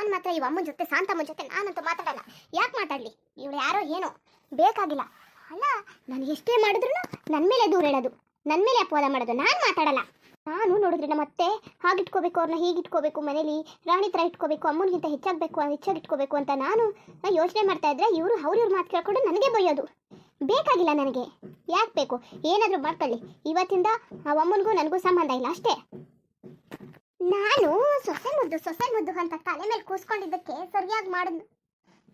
ನಾನು ಮಾತ್ರ ಈ ಅಮ್ಮನ ಜೊತೆ, ಶಾಂತಮ್ಮನ ಜೊತೆ ನಾನಂತೂ ಮಾತಾಡಲ್ಲ. ಯಾಕೆ ಮಾತಾಡಲಿ? ಇವಳು ಯಾರೋ ಏನೋ ಬೇಕಾಗಿಲ್ಲ. ಅಲ್ಲ, ನಾನು ಎಷ್ಟೇ ಮಾಡಿದ್ರು ನನ್ನ ಮೇಲೆ ದೂರ ಇಡೋದು ನನ್ನ ಮೇಲೆ ಅಪವಾದ ಮಾಡೋದು. ನಾನು ಮಾತಾಡಲ್ಲ. ನಾನು ನೋಡಿದ್ರೆ ನಮ್ಮ ಅತ್ತೆ ಹಾಗಿಟ್ಕೋಬೇಕು ಅವ್ರನ್ನ ಹೀಗಿಟ್ಕೋಬೇಕು, ಮನೇಲಿ ರಾಣಿ ಥರ ಇಟ್ಕೋಬೇಕು, ಅಮ್ಮನಿಗಿಂತ ಹೆಚ್ಚಾಗಬೇಕು ಹೆಚ್ಚಾಗಿ ಇಟ್ಕೋಬೇಕು ಅಂತ ನಾನು ಯೋಚನೆ ಮಾಡ್ತಾ ಇದ್ರೆ ಇವರು ಅವ್ರಿವ್ರ ಮಾತು ಕೇಳ್ಕೊಂಡು ನನಗೆ ಬೈಯೋದು. ಬೇಕಾಗಿಲ್ಲ ನನಗೆ. ಯಾಕೆ ಬೇಕು? ಏನಾದರೂ ಮಾಡ್ಕೊಳ್ಳಿ. ಇವತ್ತಿಂದ ಆ ಅಮ್ಮನಿಗೂ ನನಗೂ ಸಂಬಂಧ ಇಲ್ಲ, ಅಷ್ಟೇ. ನಾನು ಸೊಸೆ ಮುದ್ದು ಸೊಸೆ ಮುದ್ದು ಅಂತ ತಲೆ ಮೇಲೆ ಕೂಸ್ಕೊಂಡಿದ್ದಕ್ಕೆ ಸರಿಯಾಗಿ ಮಾಡಿದ್ನು.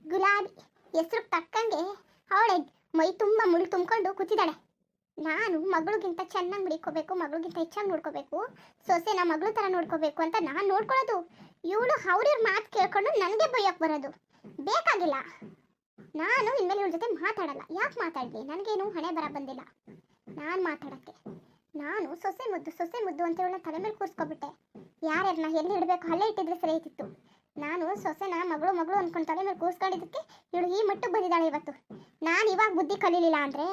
ಗುಲಾಬಿ ಹೆಸರು ತಕ್ಕಂಗೆ ಅವಳೆ ಮೈ ತುಂಬ ಮುಳ್ಳು ತುಂಬಿಕೊಂಡು ಕೂತಿದ್ದಾಳೆ. ನಾನು ಮಗಳಿಗಿಂತ ಚೆನ್ನಾಗಿ ಮುಡಿಕೋಬೇಕು, ಮಗಳಿಗಿಂತ ಹೆಚ್ಚಾಗಿ ನೋಡ್ಕೋಬೇಕು, ಸೊಸೆನ ಮಗಳು ಥರ ನೋಡ್ಕೋಬೇಕು ಅಂತ ನಾನು ನೋಡ್ಕೊಳ್ಳೋದು. ಇವಳು ಅವ್ರಿವ್ರ ಮಾತು ಕೇಳ್ಕೊಂಡು ನನಗೆ ಬೈಯಕ್ಕೆ ಬರೋದು. ಬೇಕಾಗಿಲ್ಲ. ನಾನು ಇನ್ಮೇಲೆ ಇವಳ ಜೊತೆ ಮಾತಾಡಲ್ಲ. ಯಾಕೆ ಮಾತಾಡಲಿ? ನನಗೇನು ಹಣೆ ಬರ ಬಂದಿಲ್ಲ. ನಾನು ಮಾತಾಡೋಕ್ಕೆ. ನಾನು ಸೊಸೆ ಮುದ್ದು ಸೊಸೆ ಮುದ್ದು ಅಂತ ಇವಳನ್ನ ತಲೆ ಮೇಲೆ ಕೂರಿಸ್ಕೊಬಿಟ್ಟೆ. ಯಾರ್ಯಾರನ್ನ ಎಲ್ಲಿ ಇಡಬೇಕು ಅಲ್ಲೇ ಇಟ್ಟಿದ್ರೆ ಸರಿ ನಾನು ಸೊಸೆನ ಮಗಳು ಮಗಳು ಅನ್ಕೊಂಡು ತಲೆ ಮೇಲೆ ಕೂಸ್ಕೊಂಡಿದ್ದಕ್ಕೆ ಇವಳು ಈ ಮಟ್ಟಕ್ಕೆ ಬಂದಿದ್ದಾಳೆ ಇವತ್ತು. ನಾನು ಇವಾಗ ಬುದ್ಧಿ ಕಲೀಲಿಲ್ಲ ಅಂದರೆ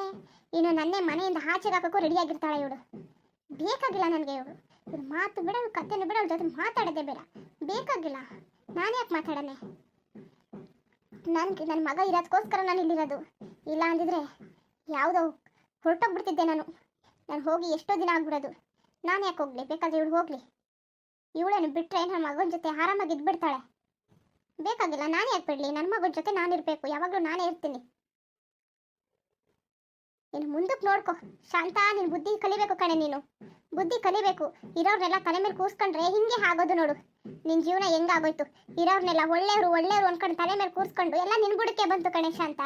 ಇನ್ನು ನನ್ನೇ ಮನೆಯಿಂದ ಆಚೆಗೆ ಹಾಕೋಕ್ಕೂ ರೆಡಿಯಾಗಿರ್ತಾಳೆ ಇವಳು. ಬೇಕಾಗಿಲ್ಲ ನನಗೆ ಇವಳು. ಇವಳು ಮಾತು ಬಿಡ ಇವಳು ಕಥೆನೂ ಬಿಡ, ಅವಳ ಜೊತೆ ಮಾತಾಡೋದೇ ಬೇಡ. ಬೇಕಾಗಿಲ್ಲ. ನಾನು ಯಾಕೆ ಮಾತಾಡನೆ? ನನಗೆ ನನ್ನ ಮಗ ಇರೋದಕ್ಕೋಸ್ಕರ ನಾನು ಇಲ್ಲಿರೋದು. ಇಲ್ಲ ಅಂದಿದ್ರೆ ಯಾವುದೋ ಹೊರಟೋಗ್ಬಿಡ್ತಿದ್ದೆ ನಾನು. ನಾನು ಹೋಗಿ ಎಷ್ಟೋ ದಿನ ಆಗ್ಬಿಡೋದು. ನಾನು ಯಾಕೆ ಹೋಗ್ಲಿ? ಬೇಕಾದ್ರೆ ಇವಳು ಹೋಗ್ಲಿ. ಇವಳನ್ನು ಬಿಟ್ಟರೆ ನನ್ನ ಮಗನ ಜೊತೆ ಆರಾಮಾಗಿ ಇದ್ಬಿಡ್ತಾಳೆ? ಬೇಕಾಗಿಲ್ಲ, ನಾನೇ ಯಾಕೆ ನನ್ನ ಮಗನ ಜೊತೆ ನಾನು ಇರಬೇಕು, ಯಾವಾಗಲೂ ನಾನೇ ಇರ್ತೀನಿ. ಇನ್ನು ಮುಂದಕ್ಕೆ ನೋಡ್ಕೊ. ಶಾಂತ, ನೀನು ಬುದ್ಧಿ ಕಲಿಬೇಕು ಕಣೆ ನೀನು. ಬುದ್ಧಿ ಕಲಿಬೇಕು. ಇರೋರ್ನೆಲ್ಲ ತಲೆ ಮೇಲೆ ಕೂರ್ಸ್ಕೊಂಡ್ರೆ ಹಿಂಗೆ ಆಗೋದು ನೋಡು. ನಿನ್ನ ಜೀವನ ಹೆಂಗಾಗೋಯ್ತು? ಇರೋರ್ನೆಲ್ಲ ಒಳ್ಳೆಯವರು ಒಳ್ಳೆಯವರು ಅನ್ಕೊಂಡು ತಲೆ ಮೇಲೆ ಕೂರ್ಸ್ಕೊಂಡು ಎಲ್ಲ ನಿನ್ ಬುಡಕ್ಕೆ ಬಂತು ಕಣೆ ಶಾಂತ.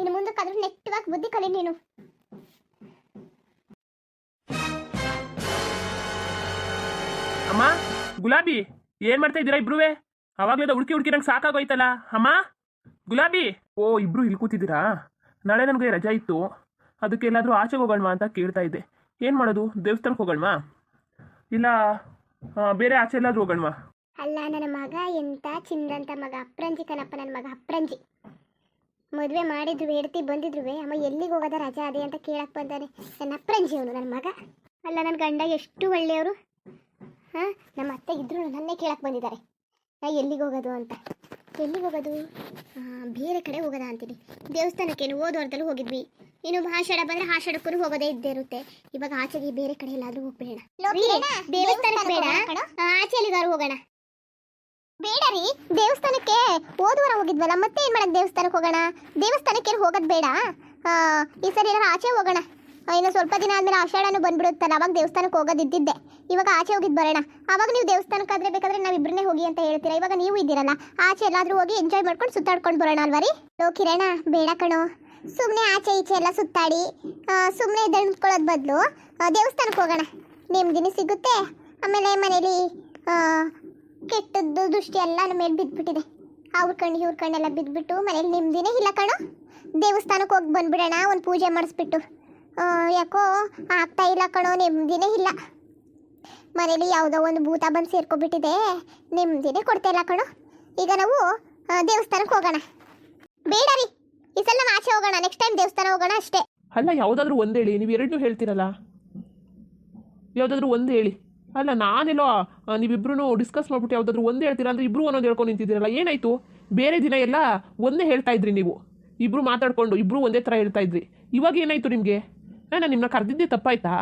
ಇನ್ನು ಮುಂದಕ್ಕಾದ್ರೂ ನೆಟ್ಟವಾಗಿ ಬುದ್ಧಿ ಕಲಿ ನೀನು. ಗುಲಾಬಿ, ಏನ್ ಮಾಡ್ತಾ ಇದ್ದೀರಾ ಇಬ್ರುವೆ? ಅವಾಗ್ಲಿಂದ ಹುಡುಕಿ ಹುಡುಕಿ ನಂಗೆ ಸಾಕಾಗೋಯ್ತಲ್ಲ. ಅಮ್ಮ? ಗುಲಾಬಿ? ಓ, ಇಬ್ರು ಇಲ್ಲಿ ಕೂತಿದ್ದೀರಾ? ನಾಳೆ ನನಗೆ ರಜಾ ಇತ್ತು. ಅದಕ್ಕೆ ಎಲ್ಲಾದರೂ ಆಚೆಗೆ ಹೋಗೋಣ ಅಂತ ಕೇಳ್ತಾ ಇದ್ದೆ. ಏನು ಮಾಡೋದು? ದೇವಸ್ಥಾನಕ್ಕೆ ಹೋಗೋಣ ಇಲ್ಲ ಬೇರೆ ಆಚೆ ಎಲ್ಲಾದ್ರೂ ಹೋಗೋಣವಾ? ಅಲ್ಲ, ನನ್ನ ಮಗ ಎಂತ ಚಿಂದಂತ ಮಗ? ಅಪ್ರಂಜಿ ಕನಪ್ಪ ನನ್ನ ಮಗ ಅಪ್ರಂಜಿ. ಮದುವೆ ಮಾಡಿದ್ರು, ಹೆಡ್ತಿ ಬಂದಿದ್ರು ಅಮ್ಮ ಎಲ್ಲಿಗೆ ಹೋಗೋದ ರಜಾ ಅದೇ ಅಂತ ಕೇಳಕ್ ಬಂದಾನೆ. ನನ್ನ ಅಪ್ರಂಜಿ ಅವನು ನನ್ನ ಮಗ. ಅಲ್ಲ ನನ್ನ ಗಂಡ ಎಷ್ಟು ಒಳ್ಳೆಯವರು? ಹಾಂ ನಮ್ಮ ಅತ್ತೆ ಇದ್ರು ನನ್ನೇ ಕೇಳಕ್ಕೆ ಬಂದಿದ್ದಾರೆ. ನಾ ಎಲ್ಲಿಗೆ ಹೋಗೋದು ಅಂತ. ಎಲ್ಲಿಗೆ ಹೋಗೋದು? ಆ, ಬೇರೆ ಕಡೆ ಹೋಗೋದ ಅಂತೀನಿ. ದೇವಸ್ಥಾನಕ್ಕೇನು ಹೋದ ವಾರದಲ್ಲೂ ಹೋಗಿದ್ವಿ. ಇನ್ನು ಆಷಾಢ ಬಂದ್ರೆ ಆಷಾಢಕ್ಕೂ ಹೋಗೋದೇ ಇದ್ದೇ ಇರುತ್ತೆ. ಇವಾಗ ಆಚೆಗೆ ಬೇರೆ ಕಡೆ ಎಲ್ಲಾದರೂ ಹೋಗ್ಬೇಡ ದೇವಸ್ಥಾನಕ್ಕೆ ಬೇಡ. ಆ, ಆಚೆ ಎಲ್ಲಿಗಾರು ಹೋಗೋಣ. ಬೇಡ ರೀ. ದೇವಸ್ಥಾನಕ್ಕೆ ಹೋದ್ವಾರ ಹೋಗಿದ್ವಲ್ಲ ಮತ್ತೆ ಏನ್ ಮಾಡೋಣ ದೇವಸ್ಥಾನಕ್ಕೆ ಹೋಗೋಣ? ದೇವಸ್ಥಾನಕ್ಕೆ ಏನ್ ಹೋಗೋದ್ ಬೇಡ? ಈ ಸರಿ ಏನಾರ ಆಚೆ ಹೋಗೋಣ. ಇನ್ನು ಸ್ವಲ್ಪ ದಿನ ಆದ್ಮೇಲೆ ಆಷಾಢನು ಬಂದ್ಬಿಡುತ್ತಲ್ಲ, ಅವಾಗ ದೇವಸ್ಥಾನಕ್ಕೆ ಹೋಗೋದಿದ್ದಿದ್ದೆ. ಇವಾಗ ಆಚೆ ಹೋಗಿದ್ದು ಬರೋಣ. ಅವಾಗ ನೀವು ದೇವಸ್ಥಾನಕ್ಕಾದ್ರೆ ಬೇಕಾದ್ರೆ ನಾವು ಇಬ್ಬರನ್ನೇ ಹೋಗಿ ಅಂತ ಹೇಳ್ತೀರಾ? ಇವಾಗ ನೀವು ಇದ್ದೀರಲ್ಲ, ಆಚೆ ಎಲ್ಲಾದರೂ ಹೋಗಿ ಎಂಜಾಯ್ ಮಾಡ್ಕೊಂಡು ಸುತ್ತಾಡ್ಕೊಂಡು ಬರೋಣ ಅಲ್ವಾ ರೀ? ಲೋ ಕಿರಣ, ಬೇಡ ಕಣೋ. ಸುಮ್ಮನೆ ಆಚೆ ಈಚೆ ಎಲ್ಲ ಸುತ್ತಾಡಿ ಸುಮ್ಮನೆ ದಣ್ಕೊಳ್ಳೋದು ಬದಲು ದೇವಸ್ಥಾನಕ್ಕೆ ಹೋಗೋಣ. ನೆಮ್ಮದಿನೂ ಸಿಗುತ್ತೆ. ಆಮೇಲೆ ಮನೇಲಿ ಕೆಟ್ಟದ್ದು ದೃಷ್ಟಿ ಎಲ್ಲ ನಮ್ಮ ಮೇಲೆ ಬಿದ್ದುಬಿಟ್ಟಿದೆ ಅವ್ರ ಕಣ್ಣು ಇವ್ರ ಕಣ್ಣೆಲ್ಲ ಬಿದ್ದುಬಿಟ್ಟು ಮನೇಲಿ ನೆಮ್ಮದಿನೇ ಇಲ್ಲ ಕಣೋ. ದೇವಸ್ಥಾನಕ್ಕೆ ಹೋಗಿ ಬಂದ್ಬಿಡೋಣ, ಒಂದು ಪೂಜೆ ಮಾಡಿಸ್ಬಿಟ್ಟು. ಯಾಕೋ ಆಗ್ತಾ ಇಲ್ಲ ಕಣೋ, ನೆಮ್ಮದಿನೇ ಇಲ್ಲ. ಮನೇಲಿ ಯಾವುದೋ ಒಂದು ಭೂತ ಬಂದು ಸೇರ್ಕೊಬಿಟ್ಟಿದೆ ನೆಮ್ಮದಿನೇ ಕೊಡ್ತಾ ಇಲ್ಲ ಕಣೋ. ಈಗ ನಾವು ದೇವಸ್ಥಾನಕ್ಕೆ ಹೋಗೋಣ. ಬೇಡ ರೀ. ಈ ಸಲ ನಾವು ಆಚೆ ಹೋಗೋಣ. ನೆಕ್ಸ್ಟ್ ಟೈಮ್ ದೇವಸ್ಥಾನ ಹೋಗೋಣ ಅಷ್ಟೇ. ಅಲ್ಲ, ಯಾವುದಾದ್ರೂ ಒಂದು ಹೇಳಿ. ನೀವು ಎರಡನ್ನೂ ಹೇಳ್ತೀರಲ್ಲ? ಯಾವುದಾದ್ರೂ ಒಂದು ಹೇಳಿ. ಅಲ್ಲ, ನಾನೆಲ್ಲೋ ನೀವಿಬ್ರು ಡಿಸ್ಕಸ್ ಮಾಡ್ಬಿಟ್ಟು ಯಾವುದಾದ್ರೂ ಒಂದು ಹೇಳ್ತೀರಾ ಅಂದರೆ ಇಬ್ಬರು ಒಂದೊಂದು ಹೇಳ್ಕೊಂಡು ನಿಂತಿದ್ದೀರಲ್ಲ, ಏನಾಯಿತು? ಬೇರೆ ದಿನ ಎಲ್ಲ ಒಂದೇ ಹೇಳ್ತಾ ಇದ್ರಿ ನೀವು. ಇಬ್ಬರು ಮಾತಾಡ್ಕೊಂಡು ಇಬ್ಬರು ಒಂದೇ ಥರ ಹೇಳ್ತಾ ಇದ್ರಿ. ಇವಾಗ ಏನಾಯಿತು ನಿಮಗೆ? ನಾನು ನಿಮ್ಮನ್ನ ಕರೆದಿದ್ದೆ ತಪ್ಪಾಯ್ತಾ?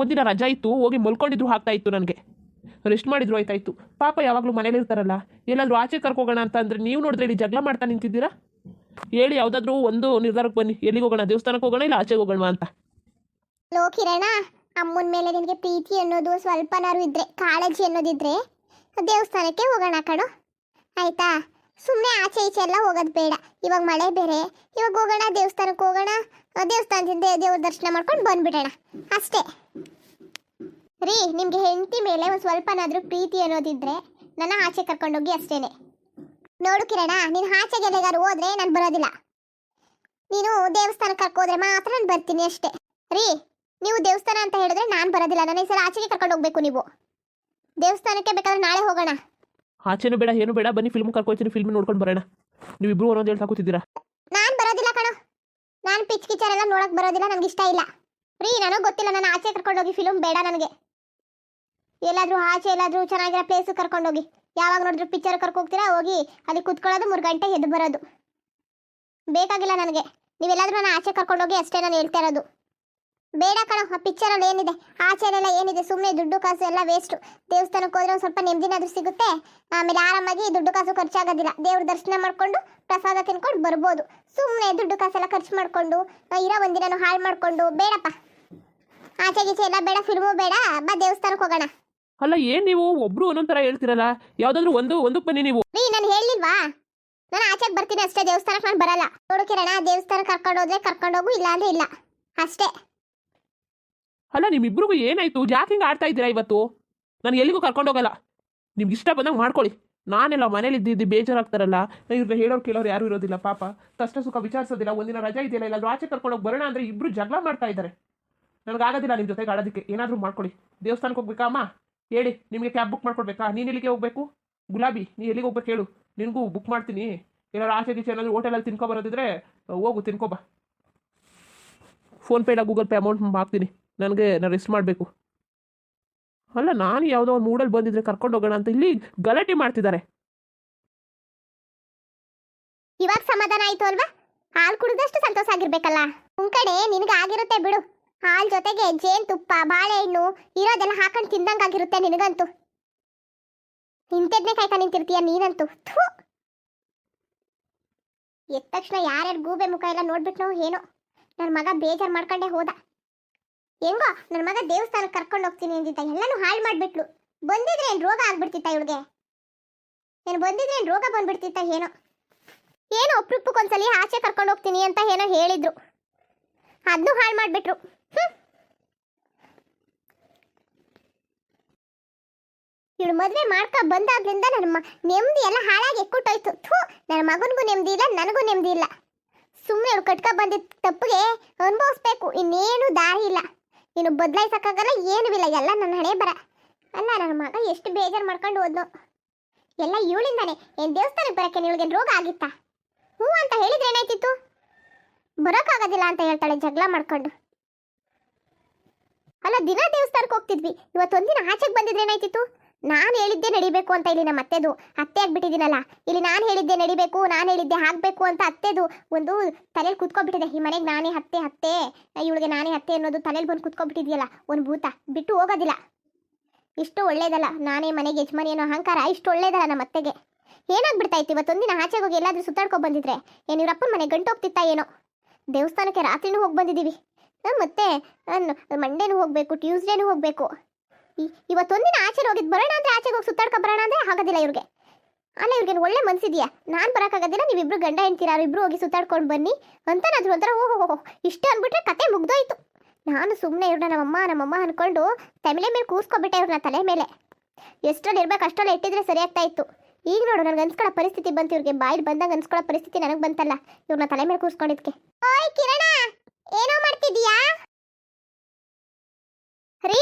ಒಂದಿನ ರಜಾ ಇತ್ತು, ಹೋಗಿ ಮಲ್ಕೊಂಡಿದ್ರು ಆಗ್ತಾ ಇತ್ತು ನನಗೆ. ರೆಸ್ಟ್ ಮಾಡಿದ್ರು ಆಯ್ತಾಯ್ತು. ಪಾಪ ಯಾವಾಗಲೂ ಮನೇಲಿ ಇರ್ತಾರಲ್ಲ, ಎಲ್ಲಾದರೂ ಆಚೆ ಕರ್ಕೋಗೋಣ ಅಂತ ಅಂದರೆ ನೀವು ನೋಡಿದ್ರೆ ಇಲ್ಲಿ ಜಗಳ ಮಾಡ್ತಾ ನಿಂತಿದ್ದೀರಾ? ಹೇಳಿ, ಯಾವುದಾದ್ರೂ ಒಂದು ನಿರ್ಧಾರಕ್ಕೆ ಬನ್ನಿ. ಎಲ್ಲಿಗೆ ಹೋಗೋಣ, ದೇವಸ್ಥಾನಕ್ಕೆ ಹೋಗೋಣ ಇಲ್ಲ ಆಚೆಗೆ ಹೋಗೋಣ ಅಂತ? ಲೋ ಕಿರಣ, ಅಮ್ಮನ ಮೇಲೆ ನಿನಗೆ ಪ್ರೀತಿ ಅನ್ನೋದು ಸ್ವಲ್ಪನಾರು ಇದ್ರೆ, ಕಾಳಜಿ ಅನ್ನೋದಿದ್ರೆ ದೇವಸ್ಥಾನಕ್ಕೆ ಹೋಗೋಣ ಕಣೋ. ಆಯ್ತಾ? ಸುಮ್ಮನೆ ಆಚೆ ಈಚೆ ಎಲ್ಲ ಹೋಗೋದು ಬೇಡ. ಇವಾಗ ಮಳೆ ಬೇರೆ, ಇವಾಗ ಹೋಗೋಣ, ದೇವಸ್ಥಾನಕ್ಕೆ ಹೋಗೋಣ. ದೇವಸ್ಥಾನದಿಂದ ದೇವ್ರ ದರ್ಶನ ಮಾಡ್ಕೊಂಡು ಬಂದ್ಬಿಡೋಣ. ಅಷ್ಟೇ. ರೀ, ನಿಮಗೆ ಹೆಂಡತಿ ಮೇಲೆ ಒಂದು ಸ್ವಲ್ಪನಾದ್ರೂ ಪ್ರೀತಿ ಅನ್ನೋದಿದ್ರೆ ನನ್ನ ಆಚೆ ಕರ್ಕೊಂಡೋಗಿ ಅಷ್ಟೇನೆ. ನೋಡು ಕಿರಣ, ನೀನು ಆಚೆಗೆ ಎಲ್ಲಿಗಾರು ಹೋದ್ರೆ ನಾನು ಬರೋದಿಲ್ಲ. ನೀನು ದೇವಸ್ಥಾನ ಕರ್ಕೋದ್ರೆ ಮಾತ್ರ ನಾನು ಬರ್ತೀನಿ ಅಷ್ಟೇ. ರೀ, ನೀವು ದೇವಸ್ಥಾನ ಅಂತ ಹೇಳಿದ್ರೆ ನಾನು ಬರೋದಿಲ್ಲ. ನನ್ನ ಈ ಸಲ ಆಚೆಗೆ ಕರ್ಕೊಂಡು ಹೋಗ್ಬೇಕು ನೀವು. ದೇವಸ್ಥಾನಕ್ಕೆ ಬೇಕಾದ್ರೆ ನಾಳೆ ಹೋಗೋಣ. ಆಚೆನೂ ಬೇಡ, ಏನು ಬೇಡ. ಬನ್ನಿ ಫಿಲ್ಮ್ ಕರ್ಕೊಯ್ತೀನಿ ಫಿಲ್ಮ್ ನೋಡ್ಕೊಂಡು ಬರೋಣ. ನೀವಿಬ್ರು ಒಂದೊಂದು ಹೇಳ್ತಾ ಕೂತಿದ್ದೀರಾ? ನಾನು ಪಿಚ್ ಕಿಚರ್ ಎಲ್ಲ ನೋಡಕ್ ಬರೋದಿಲ್ಲ ನನಗೆ ಇಷ್ಟ ಇಲ್ಲ. ರೀ, ನನಗೆ ಗೊತ್ತಿಲ್ಲ ನಾನು ಆಚೆ ಕರ್ಕೊಂಡೋಗಿ ಫಿಲ್ಮ್ ಬೇಡ ನನಗೆ. ಎಲ್ಲಾದ್ರೂ ಆಚೆ, ಎಲ್ಲಾದ್ರೂ ಚೆನ್ನಾಗಿರೋ ಪ್ಲೇಸ್ ಕರ್ಕೊಂಡೋಗಿ ಯಾವಾಗ ನೋಡಿದ್ರು ಪಿಕ್ಚರ್ ಕರ್ಕೊ ಹೋಗ್ತೀರಾ, ಹೋಗಿ ಅಲ್ಲಿ ಕುತ್ಕೊಳ್ಳೋದು, ಮೂರು ಗಂಟೆ ಎದ್ದು ಬರೋದು. ಬೇಕಾಗಿಲ್ಲ ನನಗೆ. ನೀವೆಲ್ಲಾದರೂ ನಾನು ಆಚೆ ಕರ್ಕೊಂಡೋಗಿ ಅಷ್ಟೇ ನಾನು ಹೇಳ್ತಾ ಇರೋದು. ಬೇಡ ಕಣ ಆ ಪಿಕ್ಚರಲ್ಲಿ ಏನಿದೆ? ಆಚೆನೆಲ್ಲ ಏನಿದೆ? ಸುಮ್ಮನೆ ದುಡ್ಡು ಕಾಸು ಎಲ್ಲ ವೇಸ್ಟು ದೇವಸ್ಥಾನಕ್ಕೆ ಹೋದ್ರೆ ಒಂದು ಸ್ವಲ್ಪ ನೆಮ್ಮದಿನಾದ್ರೂ ಸಿಗುತ್ತೆ. ಆಮೇಲೆ ಆರಾಮಾಗಿ ದುಡ್ಡು ಕಾಸು ಖರ್ಚಾಗೋದಿಲ್ಲ. ದೇವ್ರ ದರ್ಶನ ಮಾಡ್ಕೊಂಡು ಪ್ರಸಾದ ತಿನ್ಕೊಂಡು ಬರ್ಬೋದು. ಸುಮ್ಮನೆ ದುಡ್ಡು ಕಾಸೆಲ್ಲ ಖರ್ಚು ಮಾಡಿಕೊಂಡು ಇರೋ ಒಂದಿನ ಹಾಳು ಮಾಡಿಕೊಂಡು ಬೇಡಪ್ಪ. ಆಚೆ ಗೀಚೆ ಎಲ್ಲ ಬೇಡ ಫಿಲ್ಮು ಬೇಡ. ಬಾ ದೇವಸ್ಥಾನಕ್ಕೆ ಹೋಗೋಣ. ಅಲ್ಲ ಏನ್ ನೀವು? ಒಬ್ರು ಒಂದೊಂದ್ ತರ ಹೇಳ್ತೀರಲ್ಲ? ಯಾವ್ದಾದ್ರು ಒಂದು ಒಂದಕ್ಕೆ ಬನ್ನಿ ನೀವು. ರೀ ನಾನು ಹೇಳಿಲ್ವಾ ನಾನು ಆಚೆಗೆ ಬರ್ತೀನಿ ಅಷ್ಟೇ ದೇವಸ್ಥಾನಕ್ಕೆ ನಾನು ಬರಲ್ಲ. ನೋಡು ಕಿರಣ ದೇವಸ್ಥಾನ ಕರ್ಕೊಂಡು ಹೋದ್ರೆ ಕರ್ಕೊಂಡು ಹೋಗು ಇಲ್ಲ ಅಂದ್ರೆ ಇಲ್ಲ. ಅಷ್ಟೇ. ಅಲ್ಲ, ನಿಮ್ಮಿಬ್ರಿಗೂ ಏನಾಯ್ತು? ಯಾಕೆ ಹಿಂಗೆ ಆಡ್ತಾ ಇದ್ದೀರಾ ಇವತ್ತು? ನಾನು ಎಲ್ಲಿಗೂ ಕರ್ಕೊಂಡು ಹೋಗಲ್ಲ. ನಿಮ್ಗೆ ಇಷ್ಟ ಬಂದಂಗೆ ಮಾಡ್ಕೊಳ್ಳಿ. ನಾನೆಲ್ಲ ಮನೇಲಿ ಇದ್ದಿದ್ದು ಬೇಜಾರಾಗ್ತಾರಲ್ಲ. ಇವ್ರಿಗೆ ಹೇಳೋರು ಕೇಳೋರು ಯಾರು ಇರೋದಿಲ್ಲ, ಪಾಪ. ಕಷ್ಟ ಸುಖ ವಿಚಾರಿಸೋದಿಲ್ಲ, ಒಂದಿನ ರಜಾ ಇದೆಯಲ್ಲ ಇಲ್ಲ ಆಚೆ ಕರ್ಕೊಂಡು ಹೋಗಿ ಬರೋಣ ಅಂದರೆ ಇಬ್ಬರು ಜಗಳ ಮಾಡ್ತಾ ಇದ್ದಾರೆ ನನಗಾಗೋದಿಲ್ಲ ನಿಮ್ಮ ಜೊತೆಗೆ ಆಡೋದಕ್ಕೆ. ಏನಾದರೂ ಮಾಡ್ಕೊಳ್ಳಿ. ದೇವಸ್ಥಾನಕ್ಕೆ ಹೋಗ್ಬೇಕಾ, ಅಮ್ಮ? ಹೇಳಿ, ನಿಮಗೆ ಕ್ಯಾಬ್ ಬುಕ್ ಮಾಡ್ಕೊಡ್ಬೇಕಾ? ನೀನು ಎಲ್ಲಿಗೆ ಹೋಗಬೇಕು? ಗುಲಾಬಿ, ನೀ ಎಲ್ಲಿಗೆ ಹೋಗ್ಬೇಕು ಹೇಳು. ನಿನಗೂ ಬುಕ್ ಮಾಡ್ತೀನಿ. ಏನಾದ್ರು ಆಚೆ ಗೀಚೆ ಏನಾದರೂ ಹೋಟೆಲಲ್ಲಿ ತಿನ್ಕೊಬರೋದಿದ್ರೆ ಹೋಗು ತಿನ್ಕೊಬಾ ಫೋನ್ಪೇ ಇಲ್ಲ ಗೂಗಲ್ ಪೇ ಅಮೌಂಟ್ ಹಾಕ್ತೀನಿ ನನಗೆ ನಾನು ರೆಸ್ಟ್ ಮಾಡಬೇಕು. ಅಲ್ಲ, ನಾನು ಯಾವುದೋ ಒಂದು ಮೂಡಲ್ಲಿ ಬಂದಿದ್ರೆ ಕರ್ಕೊಂಡು ಹೋಗೋಣ ಅಂತ ಇಲ್ಲಿ ಗಲಾಟೆ ಮಾಡ್ತಿದ್ದಾರೆ. ಇವಾಗ ಸಮಾಧಾನ ಆಯ್ತು ಅಲ್ವಾ? ಹಾಲು ಕುಡಿದಷ್ಟು ಸಂತೋಷ ಆಗಿರ್ಬೇಕಲ್ಲ? ಉನ್ ಕಡೆ ನಿನಗೆ ಆಗಿರುತ್ತೆ ಬಿಡು. ಹಾಲ್ ಜೊತೆಗೆ ಜೇನ್ ತುಪ್ಪ, ಬಾಳೆಹಣ್ಣು ಇರೋದೆಲ್ಲ ಹಾಕೊಂಡು ತಿಂದಂಗಾಗಿರುತ್ತೆ ನಿನಗಂತೂ. ಇಂಥದ್ನೇ ಕಾಯ್ತಾ ನಿಂತಿರ್ತೀಯ ನೀನಂತೂ. ಥೂ! ಎದ್ದ ತಕ್ಷಣ ಯಾರ್ಯಾರು ಗೂಬೆ ಮುಖ ಎಲ್ಲ ನೋಡ್ಬಿಟ್ನೋ ಏನೋ. ನನ್ನ ಮಗ ಬೇಜಾರು ಮಾಡ್ಕೊಂಡೆ ಹೋದ. ಹೆಂಗೋ ನನ್ನ ಮಗ ದೇವಸ್ಥಾನಕ್ಕೆ ಕರ್ಕೊಂಡು ಹೋಗ್ತೀನಿ ಅಂದಿದ್ದ, ಎಲ್ಲನೂ ಹಾಳು ಮಾಡಿಬಿಟ್ಲು. ಬಂದಿದ್ರೆ ಏನು ರೋಗ ಆಗ್ಬಿಡ್ತಿತ್ತ ಇವಳಿಗೆ? ಏನು ಬಂದಿದ್ರೆ ಏನು ರೋಗ ಬಂದ್ಬಿಡ್ತಿತ್ತ ಏನೋ? ಏನೋ ಒಪ್ರೂಪಕ್ಕೊಂದ್ಸಲಿ ಆಚೆ ಕರ್ಕೊಂಡು ಹೋಗ್ತೀನಿ ಅಂತ ಏನೋ ಹೇಳಿದ್ರು. ಅದನ್ನು ಹಾಳು ಮಾಡಿಬಿಟ್ರು. ಇವಳು ಮದುವೆ ಮಾಡ್ಕೊ ಬಂದಾಗ್ಲಿಂದ ನನ್ನ ನೆಮ್ಮದಿ ಎಲ್ಲ ಹಾಳಾಗಿ ಎಕ್ಕುಟ್ಟೋಯ್ತು ಥೂ ನನ್ನ ಮಗನಿಗೂ ನೆಮ್ಮದಿ ಇಲ್ಲ, ನನಗೂ ನೆಮ್ಮದಿ ಇಲ್ಲ. ಸುಮ್ಮನೆ ಇವಳು ಕಟ್ಕೊ ಬಂದಿದ್ದ ತಪ್ಪಿಗೆ ಅನುಭವಿಸ್ಬೇಕು, ಇನ್ನೇನು ದಾರಿ ಇಲ್ಲ. ಇನ್ನು ಬದಲಾಯಿಸೋಕ್ಕಾಗಲ್ಲ, ಏನೂ ಇಲ್ಲ. ಎಲ್ಲ ನನ್ನ ಹಣೆ ಬರ. ಅಲ್ಲ, ನನ್ನ ಮಗ ಎಷ್ಟು ಬೇಜಾರು ಮಾಡ್ಕೊಂಡು ಹೋದ್ನು ಎಲ್ಲ ಇವಳಿಂದಾನೆ. ಏನು ದೇವಸ್ಥಾನಕ್ಕೆ ಬರೋಕ್ಕೆ ಇವಳಿಗೆ ರೋಗ ಆಗಿತ್ತಾ? ಹ್ಞೂ ಅಂತ ಹೇಳಿದ್ರೆ ಏನಾಯ್ತಿತ್ತು? ಬರೋಕ್ಕಾಗೋದಿಲ್ಲ ಅಂತ ಹೇಳ್ತಾಳೆ ಜಗಳ ಮಾಡ್ಕೊಂಡು. ಅಲ್ಲ, ದಿನ ದೇವಸ್ಥಾನಕ್ಕೆ ಹೋಗ್ತಿದ್ವಿ. ಇವತ್ತೊಂದಿನ ಆಚೆಗೆ ಬಂದಿದ್ರೆ ಏನಾಯ್ತಿತ್ತು? ನಾನು ಹೇಳಿದ್ದೆ ನಡಿಬೇಕು ಅಂತ ಇಲ್ಲಿ ನಮ್ಮ ಅತ್ತೆದು. ಅತ್ತೆ ಆಗ್ಬಿಟ್ಟಿದ್ದೀನಲ್ಲ. ಇಲ್ಲಿ ನಾನು ಹೇಳಿದ್ದೆ ನಡಿಬೇಕು, ನಾನು ಹೇಳಿದ್ದೆ ಹಾಕ್ಬೇಕು ಅಂತ ಅತ್ತೆದು ಒಂದು ತಲೆಯಲ್ಲಿ ಕುತ್ಕೊಬಿಟ್ಟಿದೆ ಈ ಮನೆಗೆ ನಾನೇ ಹತ್ತೆ ಹತ್ತೆ ಇವಳಿಗೆ ನಾನೇ ಹತ್ತೆ ಅನ್ನೋದು ತಲೆಯಲ್ಲಿ ಬಂದು ಕುತ್ಕೊಬಿಟ್ಟಿದೆಯಲ್ಲ ಒಂದು ಭೂತ. ಬಿಟ್ಟು ಹೋಗೋದಿಲ್ಲ. ಇಷ್ಟು ಒಳ್ಳೇದಲ್ಲ, ನಾನೇ ಮನೆಗೆ ಯಜಮಾನಿ ಅನ್ನೋ ಅಹಂಕಾರ, ಇಷ್ಟು ಒಳ್ಳೇದಲ್ಲ ನಮ್ಮ ಅತ್ತೆಗೆ. ಏನಾಗ್ಬಿಡ್ತಾ ಇತ್ತು? ಇವತ್ತೊಂದಿನ ಆಚೆಗೆ ಹೋಗಿ ಎಲ್ಲಾದ್ರೂ ಸುತ್ತಾಡ್ಕೊ ಬಂದಿದ್ರೆ? ಏನು ಇವರಪ್ಪನ ಮನೆ ಗಂಟು ಹೋಗ್ತಿತ್ತಾ ಏನೋ? ದೇವಸ್ಥಾನಕ್ಕೆ ರಾತ್ರಿನೂ ಹೋಗಿ ಬಂದಿದ್ದೀವಿ. ಮತ್ತೆ ಮಂಡೇನೂ ಹೋಗಬೇಕು, ಟ್ಯೂಸ್ಡೇನೂ ಹೋಗಬೇಕು. ಇವತ್ತೊಂದಿನ ಆಚೆ ಹೋಗಿದ್ದು ಬರೋಣ ಅಂದ್ರೆ ಆಚೆಗೆ ಹೋಗಿ ಸುತ್ತಾಡ್ಕೊ ಬರೋಣ ಅಂದ್ರೆ ಆಗೋದಿಲ್ಲ ಇವ್ರಿಗೆ. ಅಲ್ಲ ಇವ್ರಿಗೆ ಒಳ್ಳೆ ಮನ್ಸಿದ್ಯಾ? ನಾನು ಬರೋಕ್ಕಾಗೋದಿಲ್ಲ, ನೀವಿಬ್ರು ಗಂಡ ಹೆಂಡ್ತೀರ ಇಬ್ರು ಹೋಗಿ ಸುತ್ತಾಡ್ಕೊಂಡು ಬನ್ನಿ ಅಂತ ನಾದ್ರು ಒಂಥರ ಓಹೋ ಇಷ್ಟ ಅಂದ್ಬಿಟ್ರೆ ಕತೆ ಮುಗ್ದೋಯ್ತು. ನಾನು ಸುಮ್ಮನೆ ಇವ್ರನ್ನ ನಮ್ಮಮ್ಮ ನಮ್ಮಮ್ಮ ಅನ್ಕೊಂಡು ತಮಿಳೆ ಮೇಲೆ ಕೂಸ್ಕೊಬಿಟ್ಟೆ ಇವ್ರನ್ನ ತಲೆ ಮೇಲೆ. ಎಷ್ಟರಲ್ಲಿ ಇರ್ಬೇಕು ಅಷ್ಟರಲ್ಲಿ ಇಟ್ಟಿದ್ರೆ ಸರಿ ಆಗ್ತಾ ಇತ್ತು. ಈಗ ನೋಡು, ನನಗೆ ಅನ್ಸ್ಕೊಳ್ಳೋ ಪರಿಸ್ಥಿತಿ ಬಂತು ಇವ್ರಿಗೆ. ಬಾಯಿಲ್ ಬಂದಾಗ ಅನ್ಸ್ಕೊಳ್ಳೋ ಪರಿಸ್ಥಿತಿ ನನಗೆ ಬಂತಲ್ಲ ಇವ್ರನ್ನ ತಲೆ ಮೇಲೆ ಕೂಸ್ಕೊಂಡಿದ್ಕೆ ಓಯ್ ಕಿರಣ, ಏನೋ ಮಾಡ್ತಿದೀಯಾ ರೀ?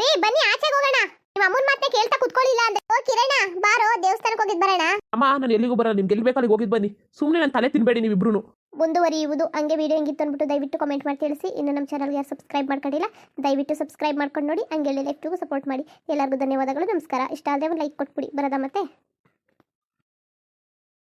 ರೀ ಬನ್ನಿ ಆಚೆಗೆ ಹೋಗೋಣ. ನಿಮ್ಮ ಅಮ್ಮನ ಮಾತೆ ಕೇಳ್ತಾ ಕುತ್ಕೊಳ್ಳಿಲ್ಲ ಅಂದ್ರೆ. ಓ ಕಿರಣ ಬಾರೋ ದೇವಸ್ಥಾನಕ್ಕೆ ಹೋಗಿದ್ ಬರೋಣ. ಅಮ್ಮ ನಾನು ಎಲ್ಲಿಗೂ ಬರಲ್ಲ ನಿಮ್ಗೆ ಎಲ್ಲಿ ಬೇಕಾದ್ರೆ ಹೋಗಿದ್ ಬನ್ನಿ. ಸುಮ್ಮನೆ ನನ್ನ ತಲೆ ತಿನ್ಬೇಡಿ ನೀವು ನೀವಿಬ್ರು ಮುಂದುವರಿಯುವುದು ಹಂಗೆ ವಿಡಿಯೋ ಹೆಂಗಿತ್ತು ಅಂದ್ಬಿಟ್ಟು ದಯವಿಟ್ಟು ಕಮೆಂಟ್ ಮಾಡಿ ತಿಳಿಸಿ. ಇನ್ನು ನಮ್ಮ ಚಾನಲ್ಗೆ ಯಾರು ಸಬ್ಸ್ಕ್ರೈಬ್ ಮಾಡ್ಕೊಂಡಿಲ್ಲ ದಯವಿಟ್ಟು ಸಬ್ಸ್ಕ್ರೈಬ್ ಮಾಡ್ಕೊಂಡು ನೋಡಿ ಹಂಗೆ ಲೈಫ್ಟಿಗೂ ಸಪೋರ್ಟ್ ಮಾಡಿ. ಎಲ್ಲರಿಗೂ ಧನ್ಯವಾದಗಳು ನಮಸ್ಕಾರ. ಇಷ್ಟ ಆದರೆ ಒಂದು ಲೈಕ್ ಕೊಟ್ಬಿಡಿ. ಬರೋದಾ ಮತ್ತೆ?